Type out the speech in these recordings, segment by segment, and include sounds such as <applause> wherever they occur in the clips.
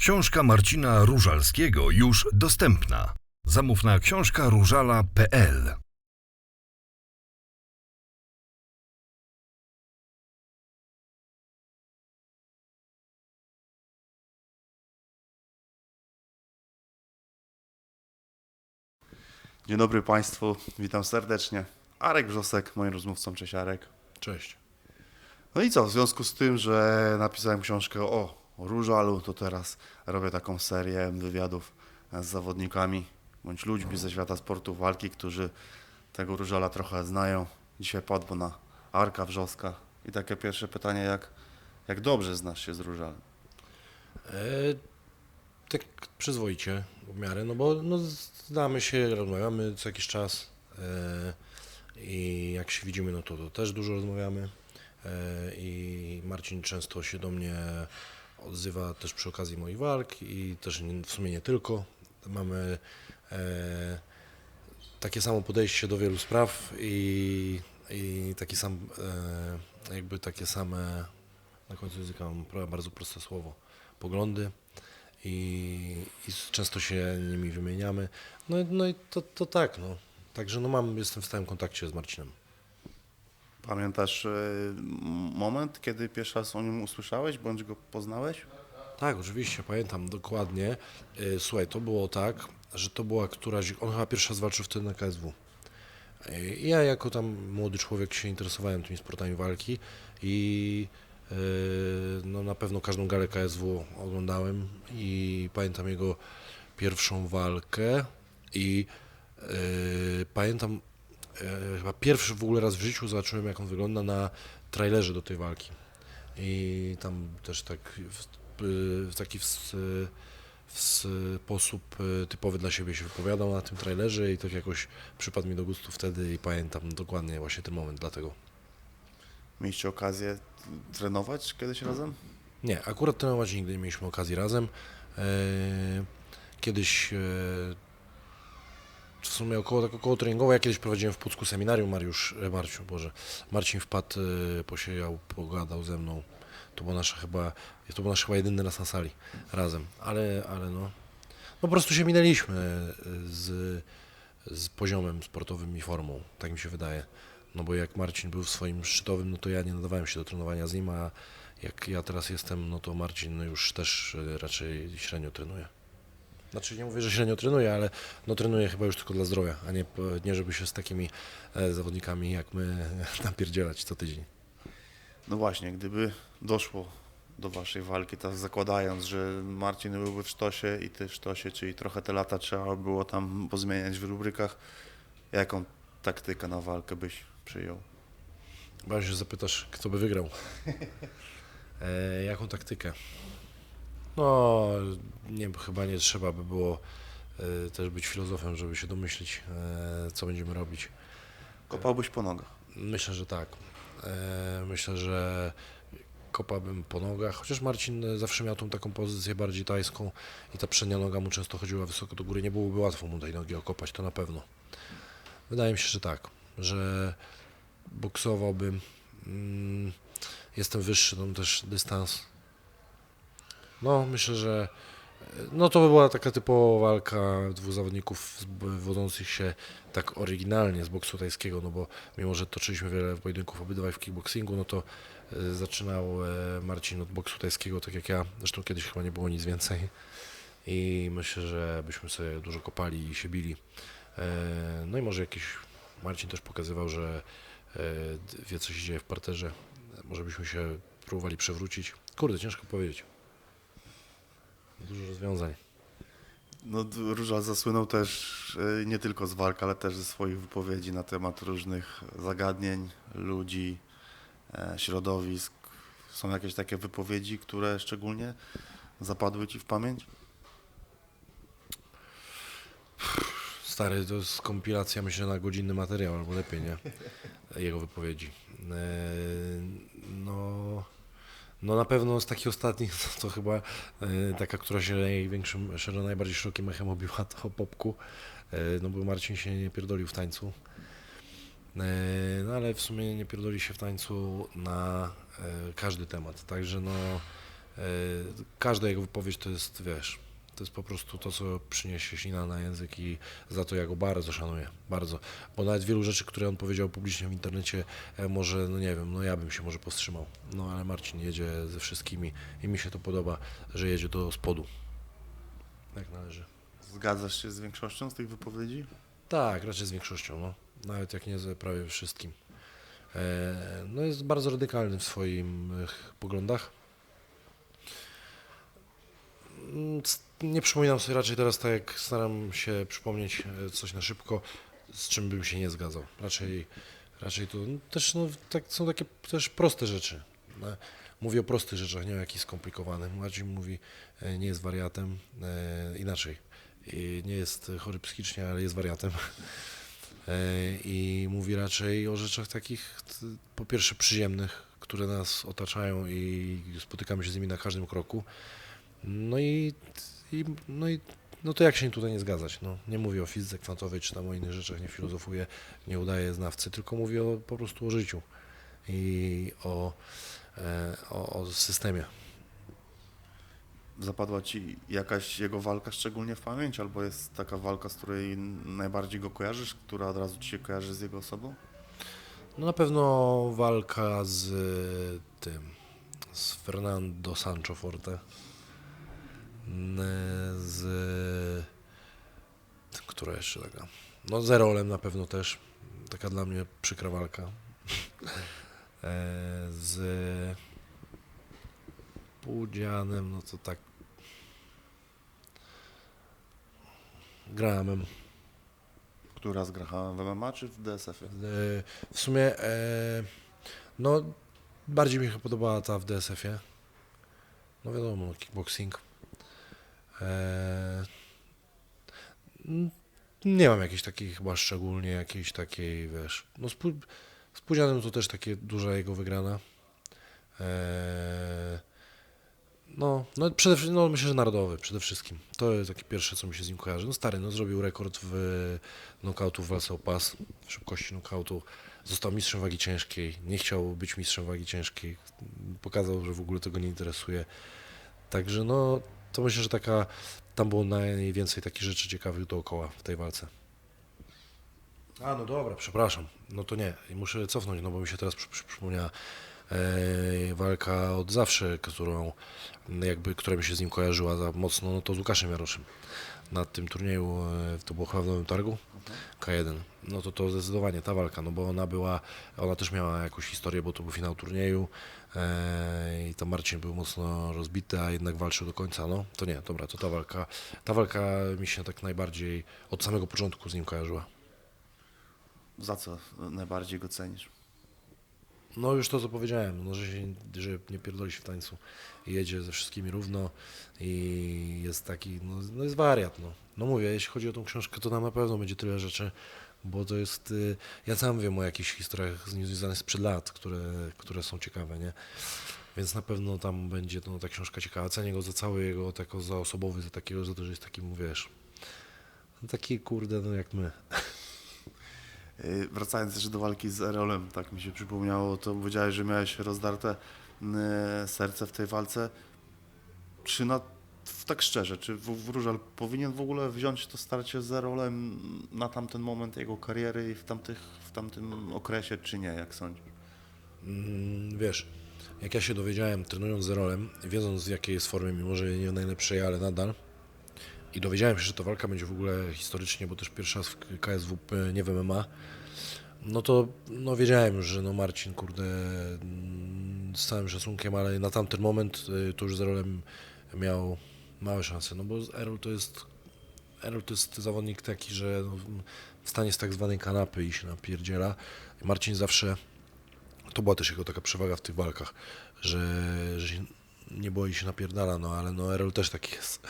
Książka Marcina Różalskiego już dostępna. Zamów na książkaróżala.pl Dzień dobry Państwu, witam serdecznie. Arek Wrzosek, moim rozmówcą, cześć Arek. Cześć. No i co, w związku z tym, że napisałem książkę o, o Różalu, to teraz robię taką serię wywiadów z zawodnikami bądź ludźmi ze świata sportu walki, którzy tego Różala trochę znają. Dzisiaj padło na Arka Wrzoska. I takie pierwsze pytanie, jak, jak dobrze znasz się z Różalem? E, tak przyzwoicie w miarę, no bo no, znamy się, rozmawiamy co jakiś czas e, i jak się widzimy, no to, to też dużo rozmawiamy e, i Marcin często się do mnie odzywa też przy okazji moich walk i też w sumie nie tylko. Mamy e, takie samo podejście do wielu spraw i, i taki sam, e, jakby takie same, na końcu języka mam bardzo proste słowo, poglądy i, i często się nimi wymieniamy. No, no i to, to tak, no. Także no mam, jestem w stałym kontakcie z Marcinem. Pamiętasz e, moment, kiedy pierwszy raz o nim usłyszałeś, bądź go poznałeś? Tak, oczywiście, pamiętam dokładnie. Y, Słuchaj, to było tak, że to była któraś, on chyba pierwszy raz walczył wtedy na KSW. I ja jako tam młody człowiek się interesowałem tymi sportami walki i no na pewno każdą galę KSW oglądałem i pamiętam jego pierwszą walkę i pamiętam chyba pierwszy w ogóle raz w życiu zobaczyłem jak on wygląda na trailerze do tej walki. I tam też tak w, w taki w, w sposób y, typowy dla siebie się wypowiadał na tym trailerze i tak jakoś przypadł mi do gustu wtedy i pamiętam dokładnie właśnie ten moment dlatego. Mieliście okazję trenować kiedyś razem? Nie, akurat trenować nigdy nie mieliśmy okazji razem. E, Kiedyś e, w sumie około, tak około treningowo, ja kiedyś prowadziłem w Pucku seminarium, Mariusz, e, Marciu, Boże, Marcin wpadł, e, posiedział, pogadał ze mną. To była nasza chyba, to był nasz chyba jedyny raz na sali razem, ale, ale no, no po prostu się minęliśmy e, z, z poziomem sportowym i formą, tak mi się wydaje. No bo jak Marcin był w swoim szczytowym, no to ja nie nadawałem się do trenowania z nim, a jak ja teraz jestem, no to Marcin już też e, raczej średnio trenuje. Znaczy nie mówię, że średnio trenuje, ale no trenuje chyba już tylko dla zdrowia, a nie, nie żeby się z takimi e, zawodnikami jak my <laughs> napierdzielać co tydzień. No właśnie, gdyby doszło do waszej walki, tak zakładając, że Marcin byłby w sztosie i ty w sztosie, czyli trochę te lata trzeba było tam pozmieniać w rubrykach, jaką taktykę na walkę byś przyjął? Chyba się zapytasz, kto by wygrał. <laughs> E, jaką taktykę? No, nie, chyba nie trzeba by było e, też być filozofem, żeby się domyślić, e, co będziemy robić. Kopałbyś po nogach. Myślę, że tak. E, Myślę, że kopałbym po nogach, chociaż Marcin zawsze miał tą taką pozycję bardziej tajską i ta przednia noga mu często chodziła wysoko do góry. Nie byłoby łatwo mu tej nogi okopać, to na pewno. Wydaje mi się, że tak, że boksowałbym. Mm, Jestem wyższy, no też dystans. No, myślę, że e, no to by była taka typowa walka dwóch zawodników wodzących się tak oryginalnie z boksu tajskiego, no bo mimo, że toczyliśmy wiele pojedynków obydwaj w kickboxingu, no to e, zaczynał e, Marcin od boksu tajskiego, tak jak ja, zresztą kiedyś chyba nie było nic więcej i myślę, że byśmy sobie dużo kopali i się bili. No i może jakiś Marcin też pokazywał, że wie co się dzieje w parterze, może byśmy się próbowali przewrócić. Kurde, ciężko powiedzieć. Dużo rozwiązań. No, Róża zasłynął też y, nie tylko z walk, ale też ze swoich wypowiedzi na temat różnych zagadnień, ludzi, e, środowisk. Są jakieś takie wypowiedzi, które szczególnie zapadły ci w pamięć? Stary, to jest kompilacja, myślę, na godzinny materiał, albo lepiej, nie? Jego wypowiedzi. Eee, No, no na pewno z takich ostatnich, <laughs> to, chyba e, taka, która się największym, szerzej najbardziej szerokim echem obiła, to popku. E, No bo Marcin się nie pierdolił w tańcu. E, No ale w sumie nie pierdoli się w tańcu na każdy temat, także no Każda jego wypowiedź to jest, wiesz, to jest po prostu to, co przyniesie ślina na język i za to ja go bardzo szanuję, bardzo. Bo nawet wielu rzeczy, które on powiedział publicznie w internecie, e, może, no nie wiem, no ja bym się może powstrzymał. No ale Marcin jedzie ze wszystkimi i mi się to podoba, że jedzie do spodu. Jak należy. Zgadzasz się z większością z tych wypowiedzi? Tak, raczej z większością, no. Nawet jak nie ze prawie wszystkim. E, no jest bardzo radykalny w swoim e, poglądach. Mm, Nie przypominam sobie raczej teraz tak, jak staram się przypomnieć e, coś na szybko, z czym bym się nie zgadzał. Raczej, raczej to no, też no, tak, są takie też proste rzeczy. No, Mówię o prostych rzeczach, nie o jakichś skomplikowanych. Marcin mówi, e, nie jest wariatem, e, inaczej. I nie jest chory psychicznie, ale jest wariatem. E, I mówi raczej o rzeczach takich, po pierwsze, przyjemnych, które nas otaczają i spotykamy się z nimi na każdym kroku. No i, i, no i no to jak się tutaj nie zgadzać? No, nie mówię o fizyce kwantowej czy tam o innych rzeczach, nie filozofuję, nie udaję znawcy, tylko mówię o, po prostu o życiu i o, e, o, o systemie. Zapadła ci jakaś jego walka szczególnie w pamięć, albo jest taka walka, z której najbardziej go kojarzysz, która od razu ci się kojarzy z jego osobą? No na pewno walka z tym, z Fernando Sancho Forte, z, która jeszcze taka, no z Erolem na pewno też, taka dla mnie przykra walka, <laughs> E, z Pudzianem, no to tak, Grahamem, Która z Grahamem w MMA czy w DSF-ie? W sumie, e, no, bardziej mi się podobała ta w DSF-ie. No wiadomo, no, kickboxing. E, nie mam jakiejś takiej chyba szczególnie jakiejś takiej, wiesz, no z, Pu- z Pudzianem to też takie duża jego wygrana. E, no, no, przede wszystkim, no myślę, że narodowy przede wszystkim. To jest takie pierwsze, co mi się z nim kojarzy. No stary, no zrobił rekord w nokautu w walce o pas, w szybkości nokautu. Został mistrzem wagi ciężkiej, nie chciał być mistrzem wagi ciężkiej. Pokazał, że w ogóle tego nie interesuje. Także no, to myślę, że taka, tam było najwięcej takich rzeczy ciekawych dookoła w tej walce. A, no dobra, przepraszam. No to nie, muszę cofnąć, no bo mi się teraz przy, przy, przypomniała e, walka od zawsze, którą jakby, która mi się z nim kojarzyła za mocno, no to z Łukaszem Jaroszem. Na tym turnieju, to było chyba w Targu, K1. No to to zdecydowanie ta walka, no bo ona była, ona też miała jakąś historię, bo to był finał turnieju e, i tam Marcin był mocno rozbity, a jednak walczył do końca, no to nie, dobra, to ta walka, ta walka mi się tak najbardziej od samego początku z nim kojarzyła. Za co najbardziej go cenisz? No już to, co powiedziałem, no, że, się, że nie pierdoli się w tańcu. Jedzie ze wszystkimi równo i jest taki, no, no jest wariat, no. No mówię, jeśli chodzi o tą książkę, to tam na pewno będzie tyle rzeczy, bo to jest, y, ja sam wiem o jakichś historiach z związanych sprzed lat, które, które są ciekawe, nie? Więc na pewno tam będzie no, ta książka ciekawa. Cenię go za cały jego, tako, za osobowy, za takiego, za to, że jest takim, wiesz, no, taki kurde, no jak my. Yy, Wracając jeszcze do walki z Erolem, tak mi się przypomniało, to powiedziałeś, że miałeś rozdarte yy, serce w tej walce. Czy na, tak szczerze, czy Wróżal powinien w ogóle wziąć to starcie z Erolem na tamten moment jego kariery i w, tamtych, w tamtym okresie, czy nie, jak sądzisz? Mm, Wiesz, jak ja się dowiedziałem, trenując z Rolem, wiedząc w jakiej jest formie, mimo że nie w najlepszej, ale nadal, i dowiedziałem się, że ta walka będzie w ogóle historycznie, bo też pierwszy raz w KSW p- nie w MMA, no to no wiedziałem że no Marcin, kurde, mm, z całym szacunkiem, ale na tamten moment y, to już z Erolem miał małe szanse, no bo Erol to jest Erol to jest zawodnik taki, że no, wstanie z tak zwanej kanapy i się napierdziela. Marcin zawsze to była też jego taka przewaga w tych walkach, że, że nie boi się napierdala, no ale no Errol też taki jest.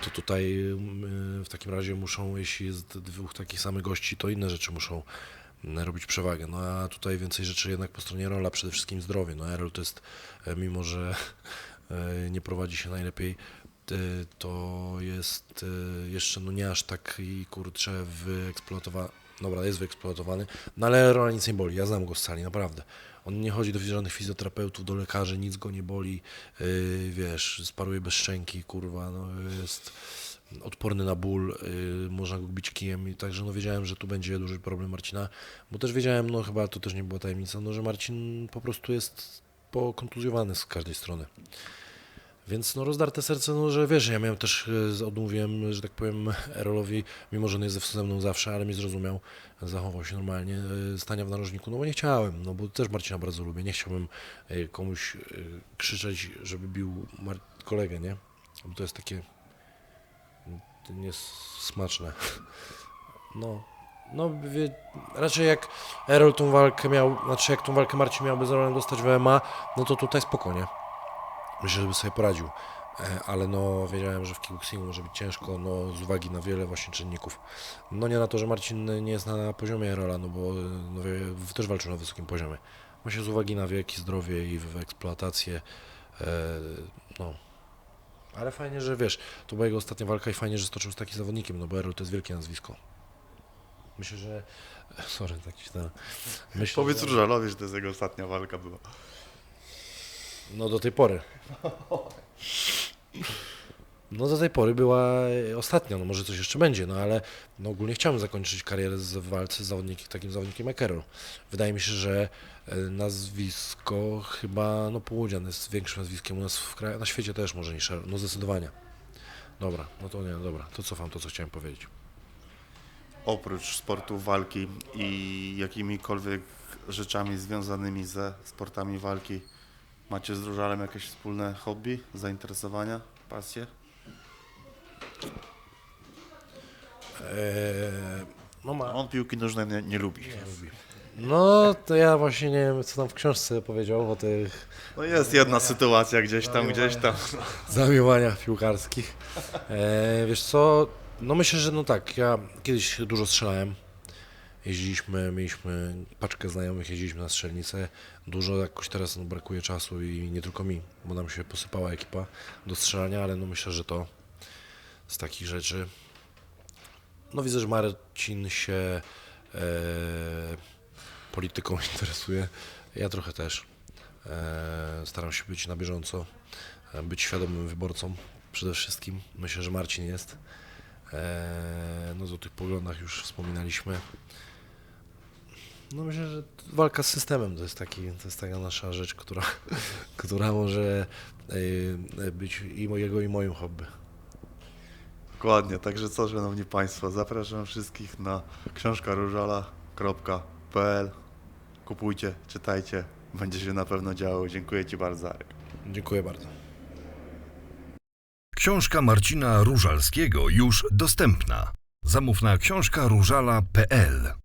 To tutaj mm, w takim razie muszą, jeśli jest dwóch takich samych gości, to inne rzeczy muszą mm, robić przewagę. No a tutaj więcej rzeczy jednak po stronie Rola, przede wszystkim zdrowie. No Errol to jest, e, mimo że <laughs> e, nie prowadzi się najlepiej, e, to jest jeszcze no nie aż tak i kurczę wyeksploatowany, dobra jest wyeksploatowany, no ale Rola nic nie boli, ja znam go z sali, naprawdę. On nie chodzi do żadnych fizjoterapeutów, do lekarzy, nic go nie boli, yy, wiesz, sparuje bez szczęki, kurwa, no jest odporny na ból, yy, można go bić kijem i także no wiedziałem, że tu będzie duży problem Marcina, bo też wiedziałem, no chyba to też nie była tajemnica, no że Marcin po prostu jest pokontuzjowany z każdej strony. Więc no rozdarte serce, no że wiesz, ja miałem też, e, odmówiłem, że tak powiem, Erolowi, mimo że on jest ze mną zawsze, ale mnie zrozumiał, zachował się normalnie, e, stania w narożniku, no bo nie chciałem, no bo też Marcina bardzo lubię, nie chciałbym e, komuś krzyczeć, żeby bił Mar- kolegę, nie? Bo to jest takie to nie jest smaczne. <laughs> No, no wie, raczej jak Erol tą walkę miał, znaczy jak tą walkę Marcin miałby z Erolem dostać w MMA, no to tutaj spokojnie. Myślę, żeby sobie poradził. E, Ale no wiedziałem, że w kickboxingu może być ciężko, no z uwagi na wiele właśnie czynników. No nie na to, że Marcin nie jest na poziomie Erola, no bo no, też walczył na wysokim poziomie. Myślę z uwagi na wiek i zdrowie i w eksploatację, e, no. Ale fajnie, że wiesz, to była jego ostatnia walka i fajnie, że stoczył z takim zawodnikiem, no bo Erol to jest wielkie nazwisko. Myślę, że... <laughs> Sorry, tak ten... Myślę, Powiedz że... Różalowi, że to jest jego ostatnia walka była. No do tej pory. No do tej pory była e, ostatnia, no może coś jeszcze będzie, no ale no ogólnie chciałem zakończyć karierę z walce z zawodnikiem, takim zawodnikiem jak Errol. Wydaje mi się, że e, nazwisko chyba, no Połudzian jest większym nazwiskiem u nas w kraju, na świecie też może niż Errol, no zdecydowanie. Dobra, no to nie, dobra, to cofam to, co chciałem powiedzieć. Oprócz sportu walki i jakimikolwiek rzeczami związanymi ze sportami walki, macie z Różalem jakieś wspólne hobby, zainteresowania, pasje? Eee, no ma. On piłki nożnej nie, nie lubi. No to ja właśnie nie wiem, co tam w książce powiedział o tych No jest jedna sytuacja gdzieś tam, gdzieś tam. <laughs> zamiłaniach piłkarskich. E, wiesz co, no myślę, że no tak, ja kiedyś dużo strzelałem. Jeździliśmy, mieliśmy paczkę znajomych, jeździliśmy na strzelnicę. Dużo jakoś teraz no, brakuje czasu i nie tylko mi, bo nam się posypała ekipa do strzelania, ale no myślę, że to z takich rzeczy. No widzę, że Marcin się e, polityką <laughs> interesuje. Ja trochę też. E, staram się być na bieżąco, e, być świadomym wyborcą przede wszystkim. Myślę, że Marcin jest. E, no o tych poglądach już wspominaliśmy. No myślę, że walka z systemem to jest, taki, to jest taka nasza rzecz, która, <laughs> która może e, być i mojego i moim hobby. Dokładnie, także co, szanowni państwo, zapraszam wszystkich na książkaróżala.pl Kupujcie, czytajcie, będzie się na pewno działo. Dziękuję Ci bardzo, Arek. Dziękuję bardzo. Książka Marcina Różalskiego już dostępna. Zamów na książkaróżala.pl